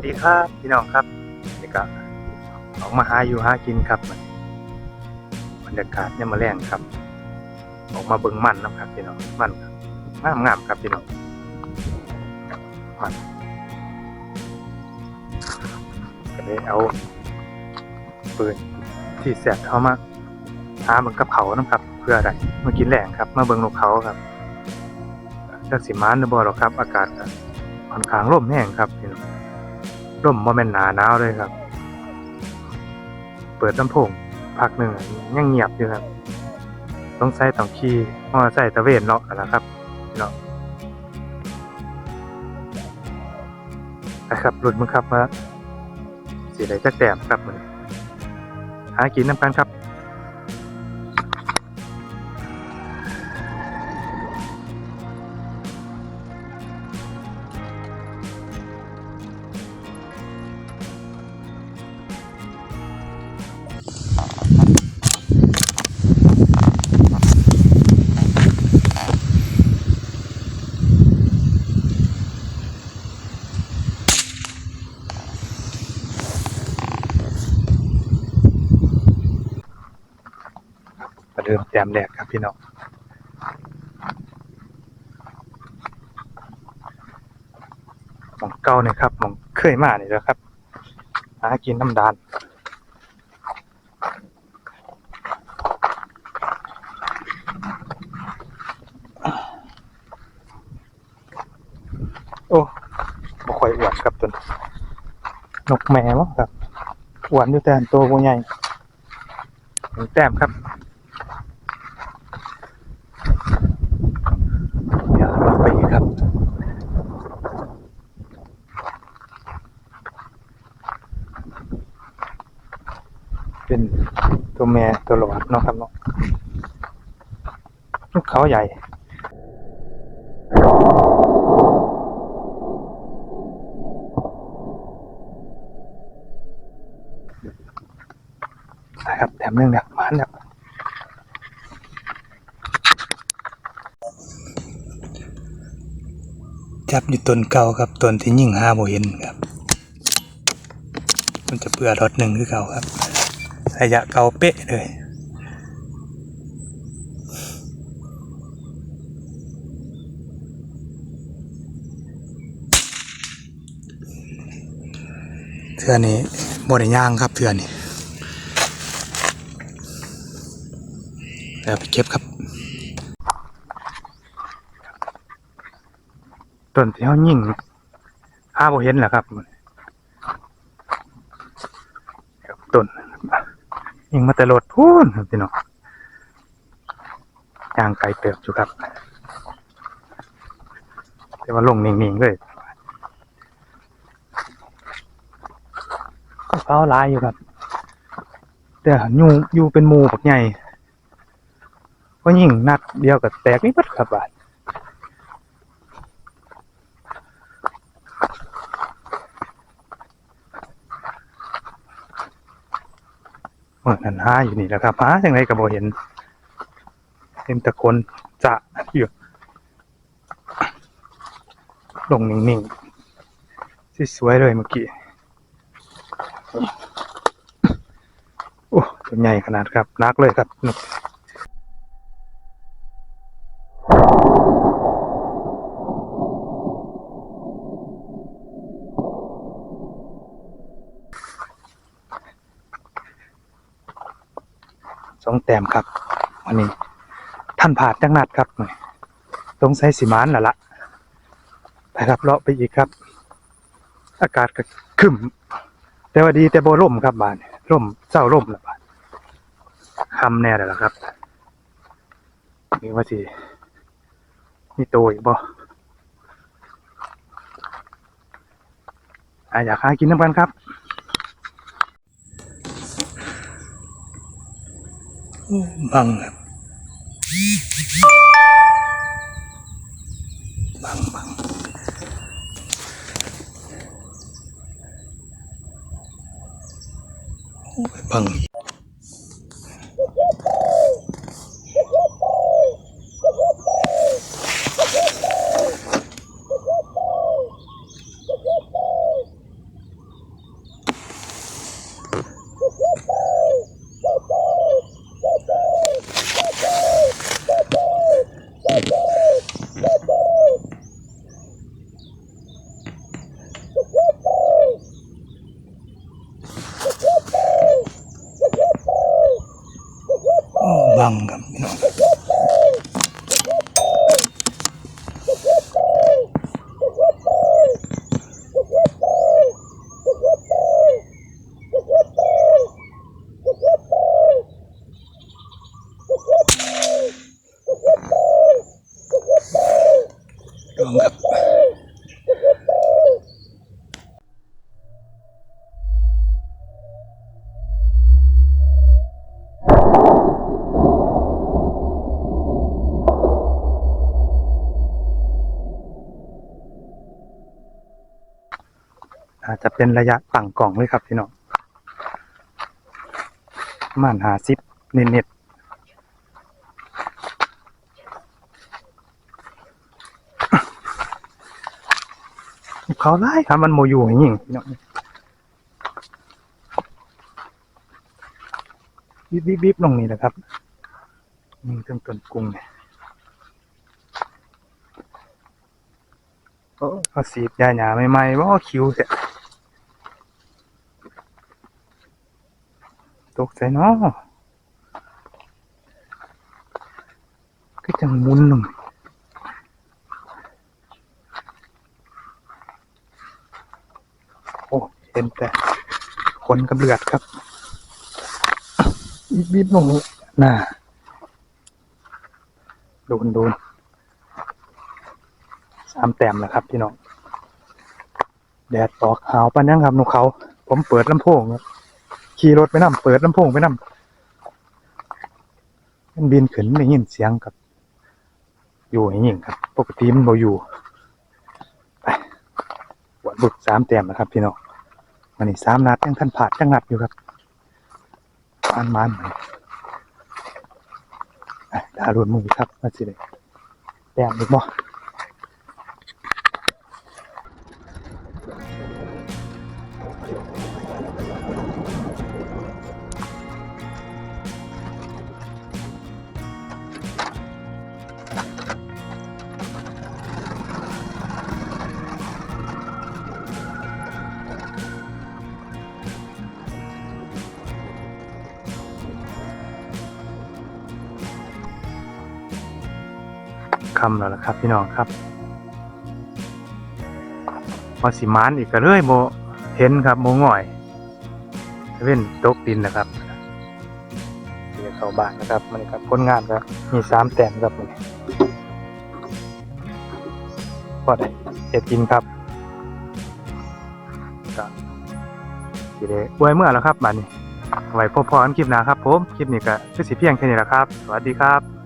สดีครับพี่น้องครับนี่ก็ออกมาหาอยู่หากินครับบรรยากาศเนี่ยมาแรงครับ ออกมาเบิ่งมันนะครับพี่น้องมันงามงามครับพี่น้องมันก็เลยเอาปืนที่แสบเข้ามาหาเบิ่งกับเขานะครับ เพื่ออะไรมากินแหลงครับ มาเบิ่งนกเขาครับจักสิมานหรือบ่หรอกครับ อากาศค่อนข้างร่มแห้งครับพี่น้อง ร่มบ่แม่นหนาหนาวเลยครับ เปิดลำโพงพักหนึ่งยังเงียบอยู่ครับต้องใส่ต้องขี่มอใส่ตะเวนเนาะนะครับเนาะนะครับหลุดมึงครับมาสีไหนจักแต้มครับมันหากินน้ำกันครับ ระเดิมแต้มแรกครับพี่น้องหมองเก่าเนี่ยครับหมองเคยมาเนี่ยแหล้วครับ หากินน้ำดานโอ้บ่ค่อยอ้วนครับตัวนนกแม่มั้งครับอ้วนอยู่แต่ตัวบ่ใหญ่แต้มครับ เดี๋ยวเราไปอีกครับ เป็นตัวแม่ตัวหลอดเนาะครับเนาะลูกเขาใหญ่นะครับแถมหนึ่งเนี่ยมันเนี่ยจับอยู่ต้นเก่าครับต้นที่ยิ่งห้าโมเห็นครับ มันจะเปื่อรถหนึ่งคือเก่าครับ ระยะเก่าเป๊ะเลยเทือนี้บริย่างครับเทือนี้เดี๋ยวไปเก็บครับ ต้นที่เขายิ่งห้าโบเห็นแหละครับครับต้น ยิงมาแต่รถพูนครับพี่น้องยางไกลเติบอยู่ครับแต่ว่าลงนิ่งๆเลยก็เฝ้าร้ายอยู่ครับ แต่ยูยูเป็นหมูบักใหญ่ก็ยิ่งนัดเดียวกับแตกนี่ปัดครับบาด เมื่อนั้นหาอยู่นี่แหละครับหาอย่างไรก็บ่เห็น เห็นแต่คนจะอยู่ลงนิ่งๆสวยเลยเมื่อกี้โอ้ตัวใหญ่ขนาดครับนักเลยครับ สองแต้มครับวันนี้ ท่านผ่าดจังนัดครับตรงไซสิมานน่ะละไปครับเลาะไปอีกครับ อากาศก็ครึมแต่ว่าดีแต่บ่ร่มครับบานร่มเศร้าร่มละบานคำแน่แล้วล่ะครับนี่ว่าสิมีโตอีกบ่ออยากหากินน้ำกันครับ บังครับบังบังโอ้ยบัง วังครับพี่น้องระวังครับ อา จะเป็นระยะตั้งกล่องเลยครับพี่น้องประมันหาซิปเน็ตๆเขาไล่ครับมันโมอยู่อย่างนี้พี่น้องบีบบีบลงนี่แหละครับนี่เครื่องต้นกุ้งเนี่ยโอ้เขาสีดยาหยาใหม่ๆว่าคิวเสีย ตกใจเนาะก็จะมุนหนึ่งโอ้เห็นแต่ขนกับเลือดครับบีบบีบลงนี่น่าโดนโดนสามแต้มแล้วครับพี่น้องแดดออกหาวปานยังครับนกเขา ผมเปิดลำโพงครับ ขี่รถไปนำเปิดลำโพงไปนำมันบินขึ้นได้ยินเสียงกับ อยู่อย่างนี้ครับ ปกติมันบ่อยู่ไปปวดบึกสามแต้มนะครับพี่น้องมันนี่สามนัดยังท่านผาดยังนัดอยู่ครับมันมันไดารุนมือครับมาสิเลยแต้มอีกบ่ คำแล้วล่ะครับ พี่น้องครับพอสิมานอีกก็เลยโมเห็นครับโมง่อยเว้นตกดินนะครับเดี๋ยเข้าบ้านนะครับมันครับผลงานครับมีสามแต้มครับมันพอได้เอ็ดกินครับก็สิได้อวยเมื่อแล้วครับบัดนี้ไว้พบพอกันคลิปหน้าครับผม คลิปนี้ก็คือสิเพียงแค่นี้แหละครับ สวัสดีครับ